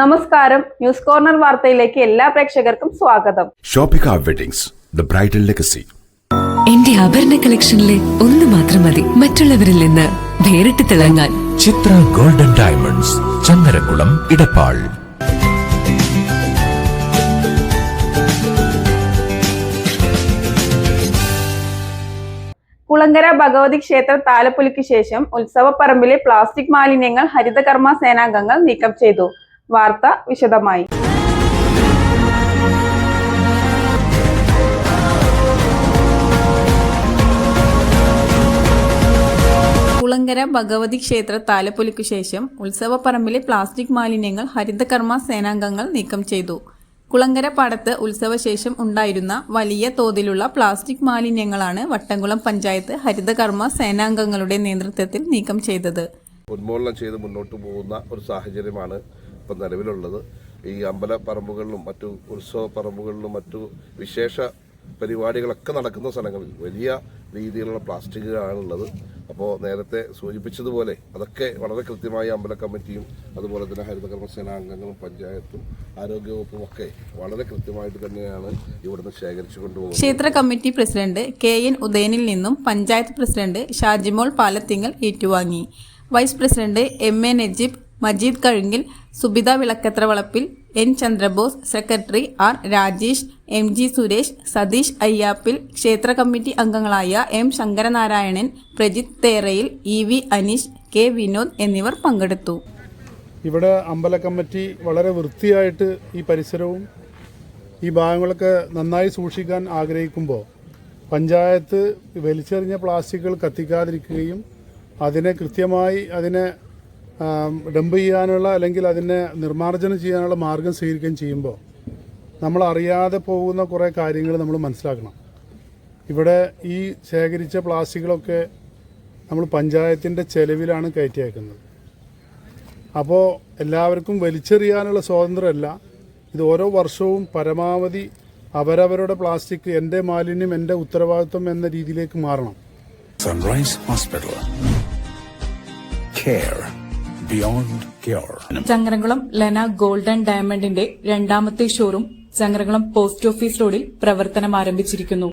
നമസ്കാരം. News corner വാർത്തയിലേക്ക് എല്ലാ പ്രേക്ഷകർക്കും സ്വാഗതം. Shoppika weddings the bridal legacy എന്റെ ആഭരണ കളക്ഷനിലെ ഒന്ന് മാത്രം മതി. മറ്റുള്ളവരിൽ നിന്ന് വേറിട്ട് തിളങ്ങാൻ. Chithra golden diamonds Changaramkulam Edappal. Kulangara Bhagavathi ക്ഷേത്ര താലപ്പൊലിക്ക് ശേഷം ഉത്സവപ്പറമ്പിലെ പ്ലാസ്റ്റിക് മാലിന്യങ്ങൾ ഹരിതകർമ്മ സേനാംഗങ്ങൾ നീക്കം ചെയ്തു. വാർത്ത വിശദമായി. കുളങ്കര ഭഗവതി ക്ഷേത്ര താലപ്പൊലിക്കു ശേഷം ഉത്സവപ്പറമ്പിലെ പ്ലാസ്റ്റിക് മാലിന്യങ്ങൾ ഹരിതകർമ്മ സേനാംഗങ്ങൾ നീക്കം ചെയ്തു. കുളങ്കര പാടത്ത് ഉത്സവശേഷം ഉണ്ടായിരുന്ന വലിയ തോതിലുള്ള പ്ലാസ്റ്റിക് മാലിന്യങ്ങളാണ് വട്ടംകുളം പഞ്ചായത്ത് ഹരിതകർമ്മ സേനാംഗങ്ങളുടെ നേതൃത്വത്തിൽ നീക്കം ചെയ്തത്. ഉന്മൂലനം ചെയ്ത് മുന്നോട്ട് പോകുന്ന ഒരു സാഹചര്യമാണ് ഇപ്പം നിലവിലുള്ളത്. ഈ അമ്പല പറമ്പുകളിലും മറ്റു ഉത്സവ പറമ്പുകളിലും മറ്റു വിശേഷ പരിപാടികളൊക്കെ നടക്കുന്ന സ്ഥലങ്ങളിൽ വലിയ രീതിയിലുള്ള പ്ലാസ്റ്റിക്കുകളാണുള്ളത്. അപ്പോൾ നേരത്തെ സൂചിപ്പിച്ചതുപോലെ അതൊക്കെ വളരെ കൃത്യമായി അമ്പല കമ്മിറ്റിയും അതുപോലെ തന്നെ ഹരിതകർമ്മസേന അംഗങ്ങളും പഞ്ചായത്തും ആരോഗ്യവകുപ്പും ഒക്കെ വളരെ കൃത്യമായിട്ട് തന്നെയാണ് ഇവിടുന്ന് ശേഖരിച്ചു കൊണ്ടുപോകുന്നത്. ക്ഷേത്ര കമ്മിറ്റി പ്രസിഡന്റ് കെ എൻ ഉദയനിൽ നിന്നും പഞ്ചായത്ത് പ്രസിഡന്റ് ഷാജിമോൾ പാലത്തിങ്ങൽ ഏറ്റുവാങ്ങി. Vice president M A Najeeb Majeed Kazhunkil Subitha Vilakkathra Valappil N Chandrabose secretary R Rajesh M G Suresh Satheesh Ayyappil ക്ഷേത്ര കമ്മിറ്റി അംഗങ്ങളായ M Sankaranarayanan Prajith Therayil E V Aneesh K Vinod എന്നിവർ പങ്കെടുത്തു. ഇവിടെ അമ്പല committee വളരെ വൃത്തിയായിട്ട് ഈ പരിസരവും ഈ ഭാഗങ്ങളൊക്കെ നന്നായി സൂക്ഷിക്കാൻ ആഗ്രഹിക്കുമ്പോൾ പഞ്ചായത്ത് വലിച്ചെറിഞ്ഞ പ്ലാസ്റ്റിക്കുകൾ കത്തിക്കാതിരിക്കുകയും അതിനെ കൃത്യമായി അതിനെ ഡംപ് ചെയ്യാനുള്ള അല്ലെങ്കിൽ അതിനെ നിർമ്മാർജനം ചെയ്യാനുള്ള മാർഗം സ്വീകരിക്കുകയും ചെയ്യുമ്പോൾ നമ്മൾ അറിയാതെ പോകുന്ന കുറേ കാര്യങ്ങൾ നമ്മൾ മനസ്സിലാക്കണം. ഇവിടെ ഈ ശേഖരിച്ച പ്ലാസ്റ്റിക്കുകളൊക്കെ നമ്മൾ പഞ്ചായത്തിന്റെ ചെലവിലാണ് കയറ്റി അയക്കുന്നത് അപ്പോൾ എല്ലാവർക്കും വലിച്ചെറിയാനുള്ള സ്വാതന്ത്ര്യമല്ല. ഇത് ഓരോ വർഷവും പരമാവധി അവരവരുടെ പ്ലാസ്റ്റിക് എന്റെ മാലിന്യം എന്റെ ഉത്തരവാദിത്വം എന്ന രീതിയിലേക്ക് മാറണം. Sunrise hospital care beyond Changaramkulam Lena golden ഡയമണ്ടിന്റെ രണ്ടാമത്തെ ഷോറൂം ചങ്ങരംകുളം പോസ്റ്റ് ഓഫീസ് റോഡിൽ പ്രവർത്തനം ആരംഭിച്ചിരിക്കുന്നു.